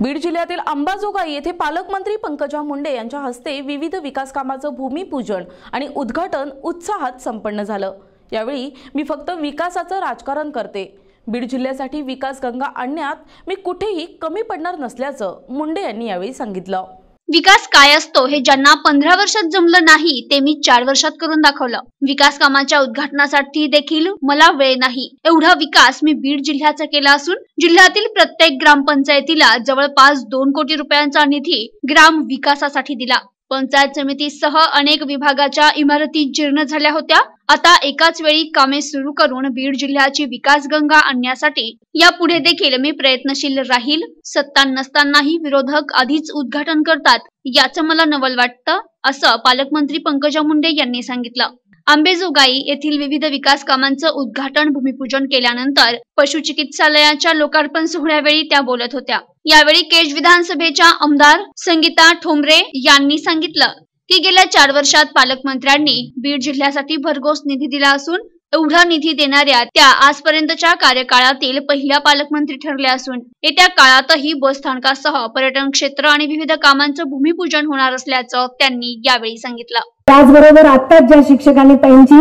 बीड जिल्ह्यातील अंबाजोगाई येथे पालकमंत्री पंकजा मुंडे यांच्या हस्ते विविध विकास कामाचं भूमिपूजन आणि उद्घाटन उत्साहात संपन्न झालं. यावेळी मी फक्त विकासाचं राजकारण करते. बीड जिल्ह्यासाठी विकास गंगा आणण्यात मी कुठेही कमी पडणार नसल्याचं मुंडे यांनी यावेळी सांगितलं. विकास काय असतो हे ज्यांना पंधरा वर्षात जमलं नाही ते मी चार वर्षात करून दाखवलं. विकास कामाच्या उद्घाटनासाठी देखील मला वेळ नाही. एवढा विकास मी बीड जिल्ह्याचा केला असून जिल्ह्यातील प्रत्येक ग्रामपंचायतीला जवळपास दोन कोटी रुपयांचा निधी ग्राम विकासासाठी दिला. पंचायत समितीसह अनेक विभागाच्या इमारती जीर्ण झाल्या होत्या. आता एकाच वेळी कामे सुरू करून बीड जिल्ह्याची विकास गंगा आणण्यासाठी यापुढे देखील मी प्रयत्नशील राहील. सत्ता नसतानाही विरोधक आधीच उद्घाटन करतात याचं मला नवल वाटतं असं पालकमंत्री पंकजा मुंडे यांनी सांगितलं. आंबेजोगाई येथील विविध विकास कामांचं उद्घाटन भूमिपूजन केल्यानंतर पशुचिकित्सालयाच्या लोकार्पण सोहळ्यावेळी त्या बोलत होत्या. यावेळी केज विधानसभेच्या आमदार संगीता ठोंबरे यांनी सांगितलं की गेल्या चार वर्षात पालकमंत्र्यांनी बीड जिल्ह्यासाठी भरघोस निधी दिला असून एवढा निधी देणाऱ्या त्या आजपर्यंतच्या कार्यकाळातील पहिल्या पालकमंत्री ठरल्या असून येत्या काळातही बस स्थानकासह पर्यटन क्षेत्र आणि विविध कामांचं भूमिपूजन होणार असल्याचं त्यांनी यावेळी सांगितलं. त्याचबरोबर आताच ज्या शिक्षकांनी त्यांची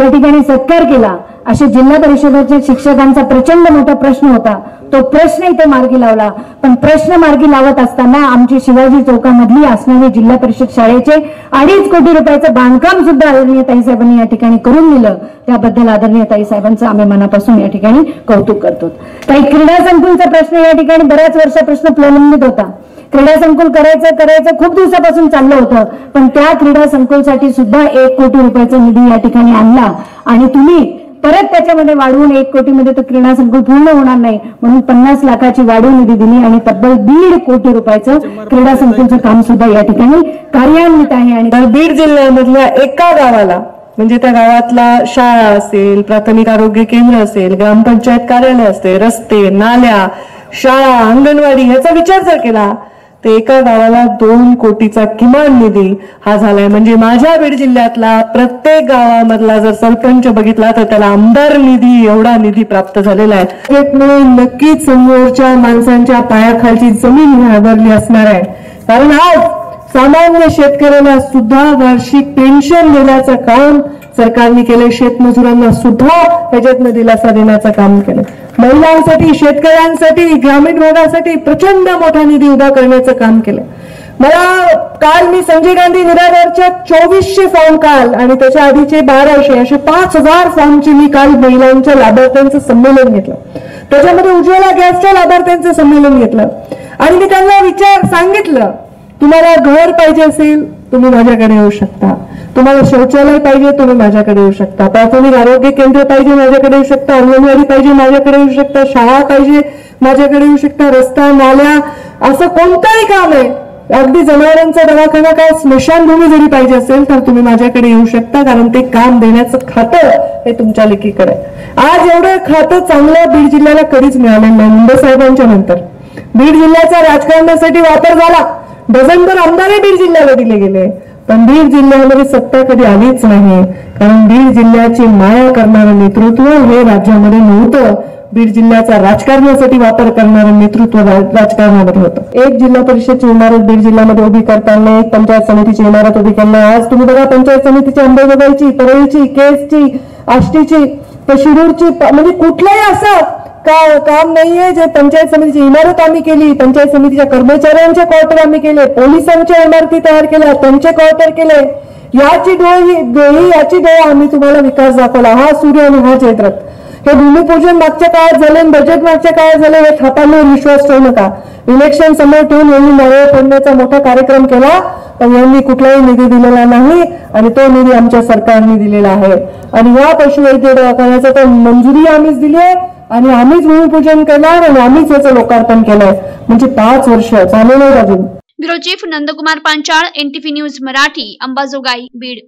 या ठिकाणी सत्कार केला अशा जिल्हा परिषदेच्या शिक्षकांचा प्रचंड मोठा प्रश्न होता. तो प्रश्न इथे मार्गी लावला. पण प्रश्न मार्गी लावत असताना आमची शिवाजी चौकामधली असणारी जिल्हा परिषद शाळेचे अडीच कोटी रुपयाचं बांधकाम सुद्धा आदरणीय ताईसाहेबांनी या ठिकाणी करून दिलं. त्याबद्दल आदरणीय ताईसाहेबांचं आम्ही मनापासून या ठिकाणी कौतुक करतो. काही क्रीडा संकुलचा प्रश्न या ठिकाणी बऱ्याच वर्षा प्रश्न प्रलंबित होता. क्रीडा संकुल करायचं करायचं खूप दिवसापासून चाललं होतं. पण त्या क्रीडा संकुलसाठी सुद्धा एक कोटी रुपयाचा निधी या ठिकाणी आणला. आणि तुम्ही परत त्याच्यामध्ये वाढवून एक कोटीमध्ये तो क्रीडा संकुल पूर्ण होणार नाही. म्हणून पन्नास लाखाची वाढीव निधी दिली आणि तब्बल दीड कोटी रुपयाचं क्रीडा संकुलचं काम सुद्धा या ठिकाणी कार्यान्वित आहे आणि तर बीड जिल्ह्यामधल्या एका गावाला म्हणजे त्या गावातला शाळा असेल प्राथमिक आरोग्य केंद्र असेल ग्रामपंचायत कार्यालय असते रस्ते नाल्या शाळा अंगणवाडी याचा विचार जर केला तर एका गावाला दोन कोटीचा किमान निधी हा झालाय. म्हणजे माझ्या बीड जिल्ह्यातला प्रत्येक गावामधला जर सरपंच बघितला तर त्याला आमदार निधी एवढा निधी प्राप्त झालेला आहे. नक्कीच समोरच्या माणसांच्या पायाखालची जमीन घाबरली असणार आहे. कारण आज सामान्य शेतकऱ्याला सुद्धा वार्षिक पेन्शन देण्याचं काम सरकारने केलंय. शेतमजुरांना सुद्धा त्याच्यातनं दिलासा देण्याचं काम केलं महिलांसाठी शेतकऱ्यांसाठी ग्रामीण भागासाठी प्रचंड मोठा निधी उभा करण्याचं काम केलं. मला काल मी संजय गांधी निराधारच्या चोवीसशे फॉर्म काल आणि त्याच्या आधीचे बाराशे असे पाच हजार फॉर्मची मी काल महिलांच्या लाभार्थ्यांचं संमेलन घेतलं. त्याच्यामध्ये उज्ज्वला गॅसच्या लाभार्थ्यांचं संमेलन घेतलं. आणि मी त्यांना विचार सांगितलं तुम्हाला घर पाहिजे असेल तुम्ही माझ्याकडे येऊ शकता. तुम्हाला शौचालय पाहिजे तुम्ही माझ्याकडे येऊ शकता. प्राथमिक आरोग्य केंद्र पाहिजे माझ्याकडे येऊ शकता. अंगणवाडी पाहिजे माझ्याकडे येऊ शकता. शाळा पाहिजे माझ्याकडे येऊ शकता. रस्ता नाल्या असं कोणतंही काम आहे. अगदी जनावरांचा दवाखाना काय स्मशानभूमी जरी पाहिजे असेल तर तुम्ही माझ्याकडे येऊ शकता कारण ते काम देण्याचं खातं हे तुमच्या लेखीकडे आज एवढं खातं चांगलं बीड जिल्ह्याला कधीच मिळालं नाही. मुंबई साहेबांच्या नंतर. बीड जिल्ह्याचा राजकारणासाठी वापर झाला. डझनभर आमदारही बीड जिल्ह्याला दिले गेले. पण बीड जिल्ह्यामध्ये सत्ता कधी आलीच नाही. कारण बीड जिल्ह्याची माया करणारं नेतृत्व हे राज्यामध्ये नव्हतं. बीड जिल्ह्याचा राजकारणासाठी वापर करणारं नेतृत्व राजकारणामध्ये होतं. एक जिल्हा परिषदची इमारत बीड जिल्ह्यामध्ये उभी करताना एक पंचायत समितीची इमारत उभी करणं आज तुम्ही बघा पंचायत समितीची अंबेजोगाईची परळीची केसची आष्टीची तर शिरूरची म्हणजे कुठलंही असं का काम नाहीये. जे पंचायत समितीची इमारत आम्ही केली पंचायत समितीच्या कर्मचाऱ्यांचे क्वार्टर आम्ही केले पोलिसांच्या इमारती तयार केल्या त्यांचे क्वार्टर केले. याची डोळी डोळी याची डोळा आम्ही तुम्हाला विकास दाखवला. हा सूर्य आणि हा चैत्रत हे भूमिपूजन मागच्या काळात झाले बजेट मागच्या काळात झाले हे थापांवर विश्वास ठेवू नका. इलेक्शन समोर ठेवून यांनी नारळ फोडण्याचा मोठा कार्यक्रम केला पण यांनी कुठलाही निधी दिलेला नाही आणि तो निधी आमच्या सरकारने दिलेला आहे. आणि या पशुवैद्य दवाखान्याचा तर मंजुरी आम्हीच दिली आहे. आणि आम्हीच भूमिपूजन केलं आणि आम्हीच याचं लोकार्पण केलंय. म्हणजे पाच वर्ष झालेलं आहे अजून. Bureau chief Nandkumar Panchal NTV news Marathi Ambajogai Beed.